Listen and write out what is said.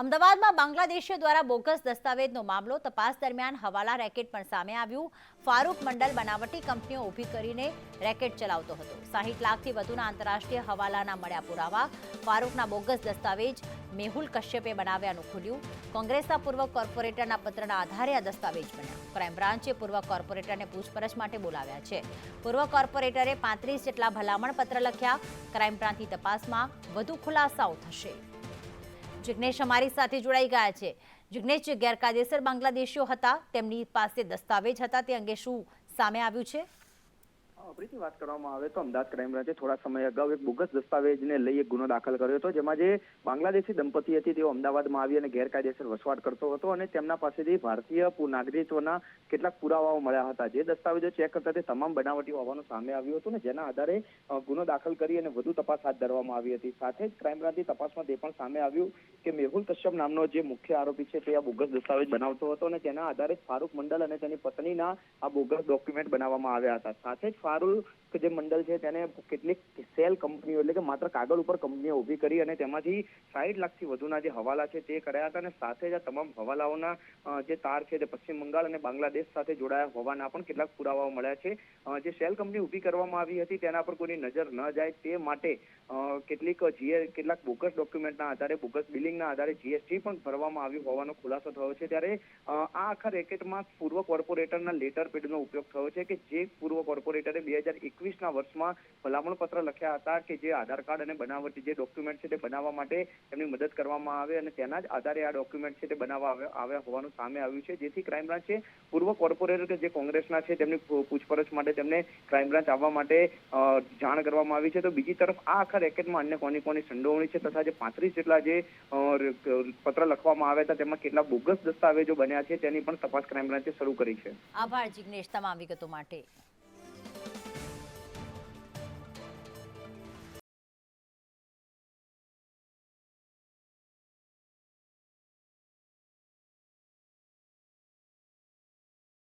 અમદાવાદમાં બાંગ્લાદેશીઓ દ્વારા બોગસ દસ્તાવેજનો મામલો તપાસ દરમિયાન હવાલા રેકેટ પણ સામે આવ્યું. ફારૂક મંડલ બનાવટી કંપનીઓ ઊભી કરીને રેકેટ ચલાવતો હતો. સાહીઠ લાખથી વધુના આંતરરાષ્ટ્રીય હવાલાના મળ્યા પુરાવા. ફારૂકના બોગસ દસ્તાવેજ મેહુલ કશ્યપે બનાવ્યાનું ખુલ્યું. કોંગ્રેસના પૂર્વ કોર્પોરેટરના પત્રના આધારે આ દસ્તાવેજ બન્યા. ક્રાઇમ બ્રાન્ચે પૂર્વ કોર્પોરેટરને પૂછપરછ માટે બોલાવ્યા છે. પૂર્વ કોર્પોરેટરે પાંત્રીસ જેટલા ભલામણ પત્ર લખ્યા. ક્રાઇમ બ્રાન્ચની તપાસમાં વધુ ખુલાસાઓ થશે. જિગ્નેશ અમારી સાથે જોડાઈ ગયા છે. જિગ્નેશ, જે ગેરકાયદેસર બાંગ્લાદેશીઓ હતા, તેમની પાસે દસ્તાવેજ હતા, તે અંગે શું સામે આવ્યું છે? પ્રીતિ વાત કરવામાં આવે તો અમદાવાદ ક્રાઇમ બ્રાન્ચે થોડા સમય અગાઉ એક બોગસ દસ્તાવેજને લઈ એક ગુનો દાખલ કર્યો હતો, જેમાં જે બાંગ્લાદેશી દંપતી હતી તેઓ અમદાવાદમાં આવી અને ગેરકાયદેસર વસવાટ કરતો હતો અને તેમના પાસેથી ભારતીય નાગરિકત્વના કેટલાક પુરાવાઓ મળ્યા હતા. જે દસ્તાવેજો ચેક કરતા તે તમામ બનાવટી હોવાનું સામે આવ્યું હતું ને જેના આધારે ગુનો દાખલ કરી અને વધુ તપાસ હાથ ધરવામાં આવી હતી. સાથે જ ક્રાઇમ બ્રાન્ચની તપાસમાં તે પણ સામે આવ્યું કે મેહુલ કશ્યપ નામનો જે મુખ્ય આરોપી છે તે આ બોગસ દસ્તાવેજ બનાવતો હતો અને તેના આધારે ફારૂક મંડલ અને તેની પત્નીના આ બોગસ ડોક્યુમેન્ટ બનાવવામાં આવ્યા હતા. સાથે જ ફારૂક જે મંડળ છે તેને કેટલીક સેલ કંપનીઓ, એટલે કે માત્ર કાગળ ઉપર કંપનીઓ ઊભી કરી અને તેમાંથી સાઠ લાખથી વધુના જે હવાલા છે તે કર્યા હતા અને સાથે જ આ તમામ હવાલાઓના જે તાર છે તે પશ્ચિમ બંગાળ અને બાંગ્લાદેશ સાથે જોડાયા હોવાના પણ કેટલાક પુરાવાઓ મળ્યા છે. જે સેલ કંપની ઊભી કરવામાં આવી હતી તેના પર કોઈની નજર ન જાય તે માટે કેટલીક જીએ, કેટલાક બોગસ ડોક્યુમેન્ટના આધારે, બોગસ બિલિંગના આધારે જીએસટી પણ ભરવામાં આવ્યું હોવાનો ખુલાસો થયો છે. ત્યારે આ આખા રેકેટમાં પૂર્વ કોર્પોરેટરના લેટર પેડનો ઉપયોગ થયો છે કે જે પૂર્વ કોર્પોરેટરે બે હજાર એકવીસના વર્ષમાં ભલામણ પત્ર લખ્યા હતા કે જે આધાર કાર્ડ અને બનાવટી જે ડોક્યુમેન્ટ છે તે બનાવવા માટે એમની મદદ કરવામાં આવે અને તેના જ આધારે આ ડોક્યુમેન્ટ છે તે બનાવવા આવ્યા હોવાનું સામે આવ્યું છે. જેથી ક્રાઇમ બ્રાન્ચે પૂર્વ કોર્પોરેટર જે કોંગ્રેસના છે તેમની પૂછપરછ માટે તેમને ક્રાઇમ બ્રાન્ચ આવવા માટે જાણ કરવામાં આવી છે. તો બીજી તરફ આ આખા રેકેટમાં અન્ય કોની કોની સંડોવણી છે તથા જે પાંત્રીસ જેટલા જે પત્ર લખવામાં આવ્યા હતા તેમાં કેટલા બોગસ દસ્તાવેજો બન્યા છે તેની પણ તપાસ ક્રાઇમ બ્રાન્ચે શરૂ કરી છે. આભાર જિગ્નેશ તમામ વિગતો માટે.